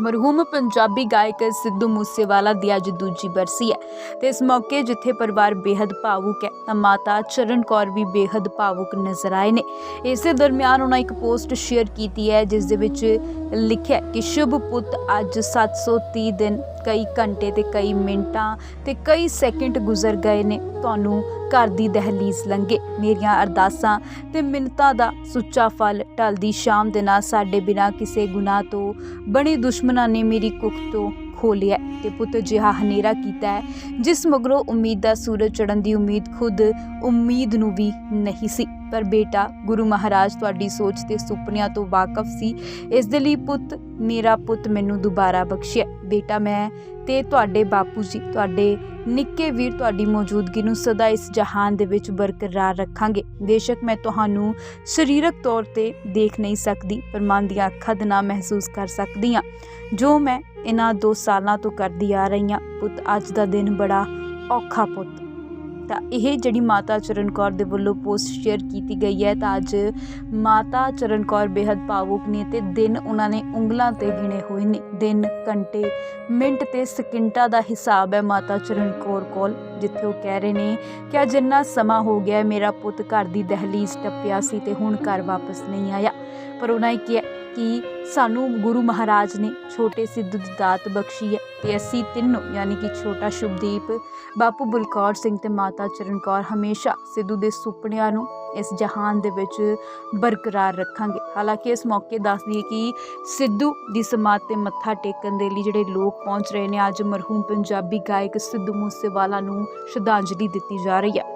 ਮਰਹੂਮ ਪੰਜਾਬੀ ਗਾਇਕ ਸਿੱਧੂ ਮੂਸੇਵਾਲਾ ਦੀ ਅੱਜ ਦੂਜੀ ਬਰਸੀ ਹੈ ਤੇ ਇਸ ਮੌਕੇ ਜਿੱਥੇ ਪਰਿਵਾਰ ਬੇहद ਭਾਵੁਕ ਹੈ, ਤਾਂ ਮਾਤਾ ਚਰਨ ਕੌਰ ਵੀ ਬੇहद ਭਾਵੁਕ ਨਜ਼ਰ ਆਏ ਨੇ। ਇਸੇ ਦਰਮਿਆਨ ਉਹਨਾਂ ਇੱਕ ਪੋਸਟ ਸ਼ੇਅਰ ਕੀਤੀ ਹੈ, ਜਿਸ ਦੇ ਵਿੱਚ ਲਿਖਿਆ ਕਿ ਸ਼ੁਭ ਪੁੱਤ ਅੱਜ 730 ਦਿਨ, ਕਈ ਘੰਟੇ ਤੇ ਕਈ ਮਿੰਟਾਂ ਤੇ ਕਈ ਸੈਕਿੰਡ ਗੁਜ਼ਰ ਗਏ ਨੇ। ਤੁਹਾਨੂੰ ਘਰ ਦੀ ਦਹਲੀਜ਼ ਲੰਘੇ। ਮੇਰੀਆਂ ਅਰਦਾਸਾਂ ਤੇ ਮਿੰਨਤਾਂ ਦਾ ਸੁੱਚਾ ਫਲ ਢਲਦੀ ਸ਼ਾਮ ਦੇ ਨਾਲ ਸਾਡੇ ਬਿਨਾ ਕਿਸੇ ਗੁਨਾਹ ਤੋਂ, ਬਣੇ ਦੁਸ਼ਮਣਾਂ ਨੇ ਮੇਰੀ ਕੁੱਖ ਤੋਂ ਖੋ ਲਿਆ ਤੇ ਪੁੱਤ ਜਿਹਾ ਹਨੇਰਾ ਕੀਤਾ ਹੈ, ਜਿਸ ਮਗਰੋਂ ਉਮੀਦ ਦਾ ਸੂਰਜ ਚੜ੍ਹਨ ਦੀ ਉਮੀਦ ਖੁਦ ਉਮੀਦ ਨੂੰ ਵੀ ਨਹੀਂ ਸੀ। ਪਰ ਬੇਟਾ, ਗੁਰੂ ਮਹਾਰਾਜ ਤੁਹਾਡੀ ਸੋਚ ਤੇ ਸੁਪਨਿਆਂ ਤੋਂ ਵਾਕਫ ਸੀ। ਇਸ ਦੇ ਲਈ ਪੁੱਤ, ਮੇਰਾ ਪੁੱਤ ਮੈਨੂੰ ਦੁਬਾਰਾ ਬਖਸ਼ਿਆ। ਬੇਟਾ, ਮੈਂ ਤੇ ਤੁਹਾਡੇ ਬਾਪੂ ਜੀ, ਤੁਹਾਡੇ ਨਿੱਕੇ ਵੀਰ ਤੁਹਾਡੀ ਮੌਜੂਦਗੀ ਨੂੰ ਸਦਾ ਇਸ ਜਹਾਨ ਦੇ ਵਿੱਚ ਬਰਕਰਾਰ ਰੱਖਾਂਗੇ। ਬੇਸ਼ੱਕ ਮੈਂ ਤੁਹਾਨੂੰ ਸਰੀਰਕ ਤੌਰ ਤੇ ਦੇਖ ਨਹੀਂ ਸਕਦੀ, ਪਰ ਮਨ ਦੀਆਂ ਅੱਖਾਂ ਦੇ ਨਾਲ ਮਹਿਸੂਸ ਕਰ ਸਕਦੀ ਹਾਂ। ਜੋ ਮੈਂ ਇਹਨਾਂ 2 ਸਾਲਾਂ ਤੋਂ ਕਰਦੀ ਆ ਰਹੀ ਹਾਂ, ਪੁੱਤ, ਅੱਜ ਦਾ ਦਿਨ ਬੜਾ ਔਖਾ ਪੁੱਤ। ਤਾਂ ਇਹ ਜਿਹੜੀ ਮਾਤਾ ਚਰਨ ਕੌਰ ਦੇ ਵੱਲੋਂ ਪੋਸਟ ਸ਼ੇਅਰ ਕੀਤੀ ਗਈ ਹੈ, ਤਾਂ ਅੱਜ ਮਾਤਾ ਚਰਨ ਕੌਰ ਬੇहद ਭਾਵੁਕ ਨੇ ਤੇ ਦਿਨ ਉਹਨਾਂ ਨੇ ਉਂਗਲਾਂ ਤੇ ਗਿਣੇ ਹੋਏ ਨੇ। ਦਿਨ, ਘੰਟੇ, ਮਿੰਟ ਤੇ ਸਕਿੰਟਾਂ ਦਾ ਹਿਸਾਬ ਹੈ ਮਾਤਾ ਚਰਨ ਕੌਰ ਕੋਲ, ਜਿੱਥੇ ਉਹ ਕਹਿ ਰਹੇ ਨੇ ਕਿ ਅੱਜ ਇੰਨਾ ਸਮਾਂ ਹੋ ਗਿਆ ਮੇਰਾ ਪੁੱਤ ਘਰ ਦੀ ਦਹਲੀਜ਼ ਟੱਪਿਆ ਸੀ ਤੇ ਹੁਣ ਘਰ ਵਾਪਸ ਨਹੀਂ ਆਇਆ। ਪਰ ਉਹਨਾਂ ਨੇ ਕਿਹਾ ਕਿ ਸਾਨੂੰ ਗੁਰੂ ਮਹਾਰਾਜ ਨੇ ਛੋਟੇ ਸਿੱਧੂ ਦੀ ਦਾਤ ਬਖਸ਼ੀ ਹੈ ਤੇ ਅਸੀਂ ਤਿੰਨੋਂ, ਯਾਨੀ ਕਿ ਛੋਟਾ ਸ਼ੁਭਦੀਪ, ਬਾਪੂ ਬਲਕੌਰ ਸਿੰਘ ਤੇ ਮਾਤਾ ਚਰਨ ਕੌਰ ਹਮੇਸ਼ਾ ਸਿੱਧੂ ਦੇ ਸੁਪਨਿਆਂ ਨੂੰ ਇਸ ਜਹਾਨ ਦੇ ਵਿੱਚ ਬਰਕਰਾਰ ਰੱਖਾਂਗੇ। ਹਾਲਾਂਕਿ ਇਸ ਮੌਕੇ ਦੱਸ ਦਈਏ ਕਿ ਸਿੱਧੂ ਦੀ ਸਮਾਧ ਤੇ ਮੱਥਾ ਟੇਕਣ ਦੇ ਲਈ ਜਿਹੜੇ ਲੋਕ ਪਹੁੰਚ ਰਹੇ ਨੇ, ਅੱਜ ਮਰਹੂਮ ਪੰਜਾਬੀ ਗਾਇਕ ਸਿੱਧੂ ਮੂਸੇਵਾਲਾ ਨੂੰ ਸ਼ਰਧਾਂਜਲੀ ਦਿੱਤੀ ਜਾ ਰਹੀ ਹੈ।